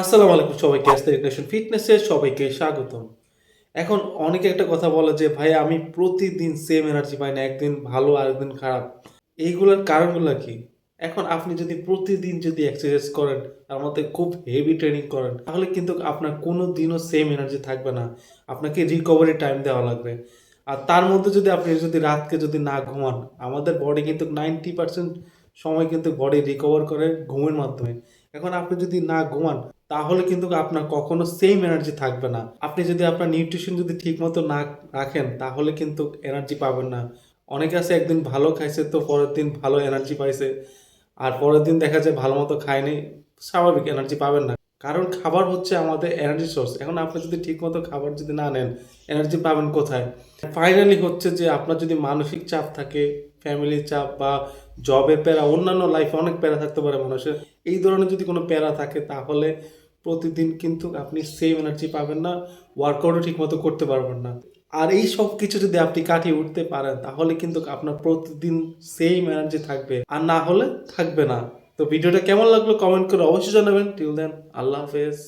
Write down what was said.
আসসালামু আলাইকুম সবাইকে অ্যাস্টেশন ফিটনেসে সবাইকে স্বাগতম। এখন অনেকে একটা কথা বলে যে, ভাই, আমি প্রতিদিন সেম এনার্জি পাই না, একদিন ভালো, আরেকদিন খারাপ। এইগুলোর কারণগুলো কি? এখন আপনি যদি প্রতিদিন যদি এক্সারসাইজ করেন, তার মধ্যে খুব হেভি ট্রেনিং করেন, তাহলে কিন্তু আপনার কোনো দিনও সেম এনার্জি থাকবে না। আপনাকে রিকভারি টাইম দেওয়া লাগবে। আর তার মধ্যে যদি আপনি যদি রাতকে যদি না ঘুমান, আমাদের বডি কিন্তু নাইনটি পার্সেন্ট সময় কিন্তু বডি রিকভার করে ঘুমের মাধ্যমে। এখন আপনি যদি না ঘুমান, তাহলে কিন্তু আপনার কখনো সেম এনার্জি থাকবে না। আপনি যদি আপনার নিউট্রিশন যদি ঠিক মতো না রাখেন, তাহলে কিন্তু এনার্জি পাবেন না। অনেকে আছে একদিন ভালো খাইছে, তো পরের দিন ভালো এনার্জি পাইছে। আর পরের দিন দেখা যায় ভালো মতো খায়নি, স্বাভাবিক এনার্জি পাবেন না। কারণ খাবার হচ্ছে আমাদের এনার্জি সোর্স এখন আপনি যদি ঠিক মতো খাবার যদি না নেন এনার্জি পাবেন কোথায়? ফাইনালি হচ্ছে যে আপনার যদি মানসিক চাপ থাকে ফ্যামিলির চাপ বা জবের প্যারা, অন্যান্য লাইফে অনেক প্যারা থাকতে পারে মানুষের। এই ধরনের যদি কোনো প্যারা থাকে, তাহলে প্রতিদিন কিন্তু আপনি সেম এনার্জি পাবেন না ওয়ার্কআউটও ঠিক মতো করতে পারবেন না। আর এই সব কিছু যদি আপনি কাটিয়ে উঠতে পারেন, তাহলে কিন্তু আপনার প্রতিদিন সেম এনার্জি থাকবে। আর না হলে থাকবে না। তো ভিডিওটা কেমন লাগল? কমেন্ট করে অবশ্যই জানাবেন। টিল দেন আল্লাহ হাফেজ।